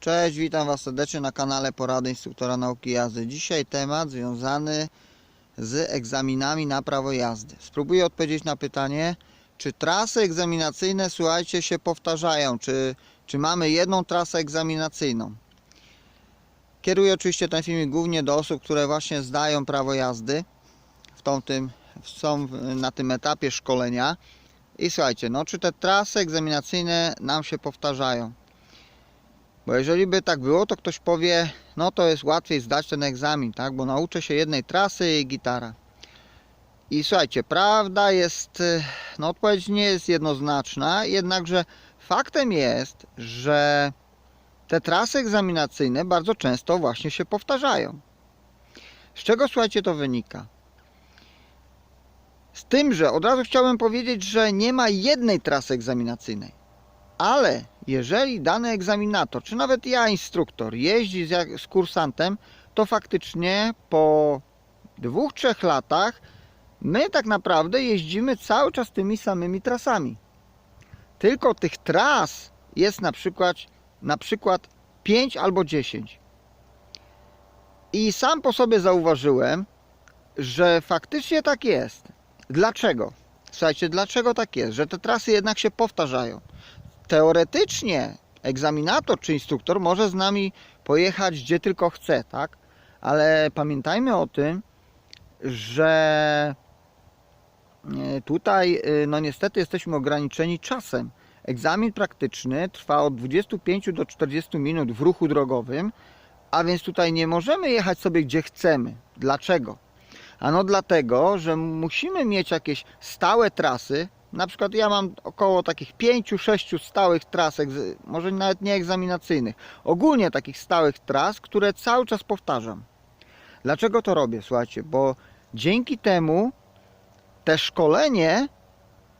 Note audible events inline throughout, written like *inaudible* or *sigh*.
Cześć, witam Was serdecznie na kanale Porady Instruktora Nauki Jazdy. Dzisiaj temat związany z egzaminami na prawo jazdy. Spróbuję odpowiedzieć na pytanie, czy trasy egzaminacyjne, słuchajcie, się powtarzają, czy, czy mamy jedną trasę egzaminacyjną. Kieruję oczywiście ten filmik głównie do osób, które właśnie zdają prawo jazdy, w tą, tym, są na tym etapie szkolenia. I słuchajcie, no czy te trasy egzaminacyjne nam się powtarzają? Bo jeżeli by tak było, to ktoś powie, no to jest łatwiej zdać ten egzamin, tak? Bo nauczę się jednej trasy i gitara. I słuchajcie, prawda jest, y, no odpowiedź nie jest jednoznaczna, jednakże faktem jest, że te trasy egzaminacyjne bardzo często właśnie się powtarzają. Z czego słuchajcie to wynika? Z tym, że od razu chciałbym powiedzieć, że nie ma jednej trasy egzaminacyjnej. Ale jeżeli dany egzaminator, czy nawet ja, instruktor, jeździ z, z kursantem, to faktycznie po dwóch, trzech latach my tak naprawdę jeździmy cały czas tymi samymi trasami. Tylko tych tras jest na przykład, na przykład 5 albo 10. I sam po sobie zauważyłem, że faktycznie tak jest. Dlaczego? Słuchajcie, dlaczego tak jest? Że te trasy jednak się powtarzają teoretycznie egzaminator czy instruktor może z nami pojechać gdzie tylko chce, tak? Ale pamiętajmy o tym, że e, tutaj e, no niestety jesteśmy ograniczeni czasem. Egzamin praktyczny trwa od 25 do 40 minut w ruchu drogowym, a więc tutaj nie możemy jechać sobie gdzie chcemy. Dlaczego? Ano dlatego, że musimy mieć jakieś stałe trasy, na przykład ja mam około takich 5-6 stałych tras, może nawet nie egzaminacyjnych, ogólnie takich stałych tras, które cały czas powtarzam. Dlaczego to robię? Słuchajcie, bo dzięki temu te szkolenie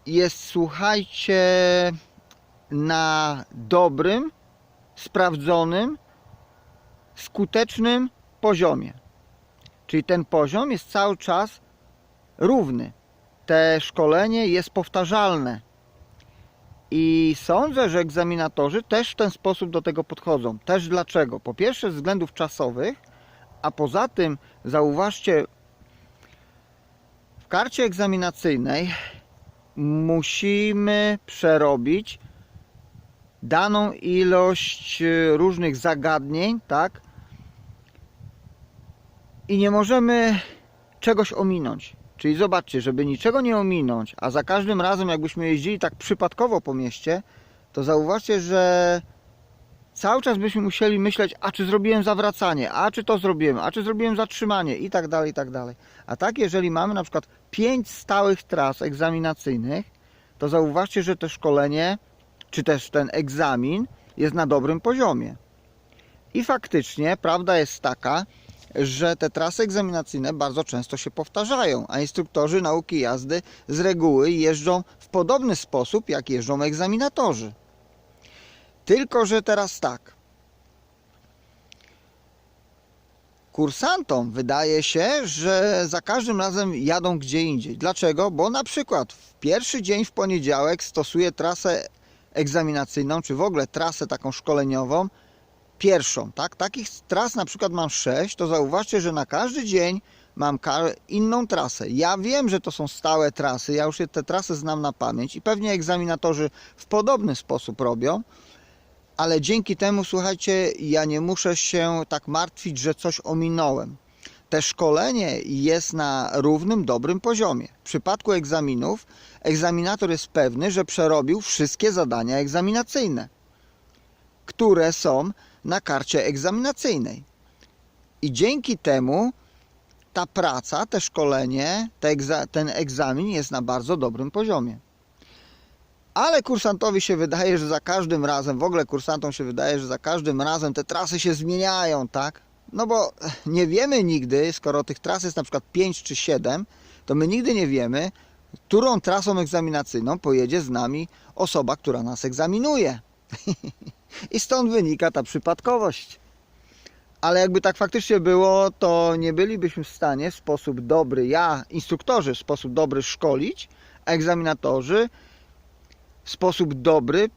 jest, słuchajcie, na dobrym, sprawdzonym, skutecznym poziomie. Czyli ten poziom jest cały czas równy te szkolenie jest powtarzalne. I sądzę, że egzaminatorzy też w ten sposób do tego podchodzą. Też dlaczego? Po pierwsze, ze względów czasowych, a poza tym, zauważcie, w karcie egzaminacyjnej musimy przerobić daną ilość e, różnych zagadnień, tak? I nie możemy czegoś ominąć. Czyli zobaczcie, żeby niczego nie ominąć, a za każdym razem jakbyśmy jeździli tak przypadkowo po mieście, to zauważcie, że cały czas byśmy musieli myśleć, a czy zrobiłem zawracanie, a czy to zrobiłem, a czy zrobiłem zatrzymanie i tak dalej, i tak dalej. A tak jeżeli mamy na przykład 5 stałych tras egzaminacyjnych, to zauważcie, że to szkolenie, czy też ten egzamin jest na dobrym poziomie. I faktycznie prawda jest taka, że te trasy egzaminacyjne bardzo często się powtarzają, a instruktorzy nauki jazdy z reguły jeżdżą w podobny sposób, jak jeżdżą egzaminatorzy. Tylko, że teraz tak. Kursantom wydaje się, że za każdym razem jadą gdzie indziej. Dlaczego? Bo na przykład w pierwszy dzień w poniedziałek stosuje trasę egzaminacyjną, czy w ogóle trasę taką szkoleniową, pierwszą, tak? Takich tras na przykład mam 6, to zauważcie, że na każdy dzień mam inną trasę. Ja wiem, że to są stałe trasy, ja już te trasy znam na pamięć i pewnie egzaminatorzy w podobny sposób robią, ale dzięki temu, słuchajcie, ja nie muszę się tak martwić, że coś ominąłem. Te szkolenie jest na równym, dobrym poziomie. W przypadku egzaminów egzaminator jest pewny, że przerobił wszystkie zadania egzaminacyjne, które są na karcie egzaminacyjnej. I dzięki temu ta praca, te szkolenie, ten egzamin jest na bardzo dobrym poziomie. Ale kursantowi się wydaje, że za każdym razem, w ogóle kursantom się wydaje, że za każdym razem te trasy się zmieniają, tak? No bo nie wiemy nigdy, skoro tych tras jest na przykład 5 czy 7, to my nigdy nie wiemy, którą trasą egzaminacyjną pojedzie z nami osoba, która nas egzaminuje. *laughs* I stąd wynika ta przypadkowość. Ale jakby tak faktycznie było, to nie bylibyśmy w stanie w sposób dobry, ja, instruktorzy, w sposób dobry szkolić, a egzaminatorzy w sposób dobry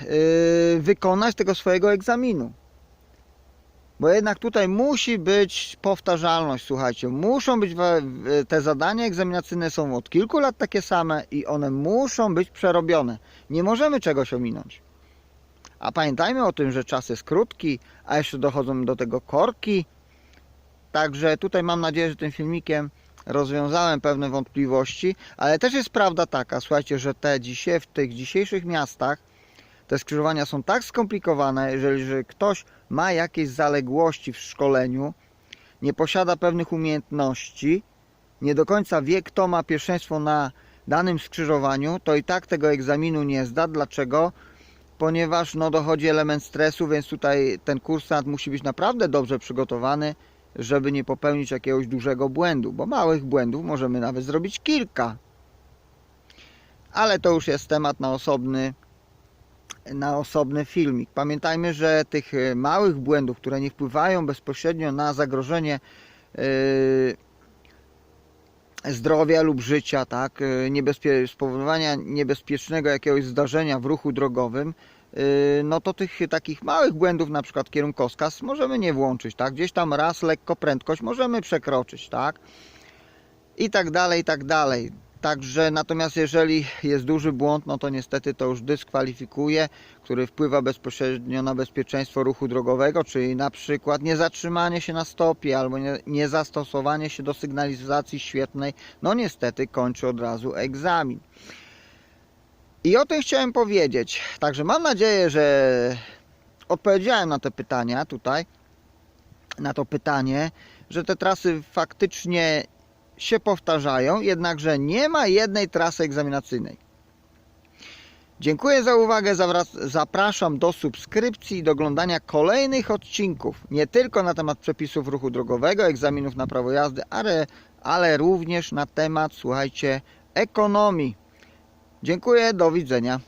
yy, wykonać tego swojego egzaminu. Bo jednak tutaj musi być powtarzalność, słuchajcie. Muszą być te zadania egzaminacyjne są od kilku lat takie same i one muszą być przerobione. Nie możemy czegoś ominąć. A pamiętajmy o tym, że czas jest krótki, a jeszcze dochodzą do tego korki. Także tutaj mam nadzieję, że tym filmikiem rozwiązałem pewne wątpliwości, ale też jest prawda taka, słuchajcie, że te dzisiaj, w tych dzisiejszych miastach te skrzyżowania są tak skomplikowane, jeżeli że ktoś ma jakieś zaległości w szkoleniu, nie posiada pewnych umiejętności, nie do końca wie, kto ma pierwszeństwo na danym skrzyżowaniu, to i tak tego egzaminu nie zda. Dlaczego? Ponieważ no, dochodzi element stresu, więc tutaj ten kursant musi być naprawdę dobrze przygotowany, żeby nie popełnić jakiegoś dużego błędu, bo małych błędów możemy nawet zrobić kilka. Ale to już jest temat na osobny, na osobny filmik. Pamiętajmy, że tych e, małych błędów, które nie wpływają bezpośrednio na zagrożenie yy, zdrowia lub życia, tak, yy, niebezpie- spowodowania niebezpiecznego jakiegoś zdarzenia w ruchu drogowym, no to tych takich małych błędów, na przykład kierunkowskaz, możemy nie włączyć, tak, gdzieś tam raz lekko prędkość możemy przekroczyć, tak, i tak dalej, i tak dalej. Także natomiast jeżeli jest duży błąd, no to niestety to już dyskwalifikuje, który wpływa bezpośrednio na bezpieczeństwo ruchu drogowego, czyli na przykład niezatrzymanie się na stopie albo nie, niezastosowanie się do sygnalizacji świetnej, no niestety kończy od razu egzamin. I o tym chciałem powiedzieć. Także mam nadzieję, że odpowiedziałem na te pytania tutaj, na to pytanie, że te trasy faktycznie się powtarzają, jednakże nie ma jednej trasy egzaminacyjnej. Dziękuję za uwagę, zapraszam do subskrypcji i do oglądania kolejnych odcinków, nie tylko na temat przepisów ruchu drogowego, egzaminów na prawo jazdy, ale, ale również na temat, słuchajcie, ekonomii. Dziękuję, do widzenia.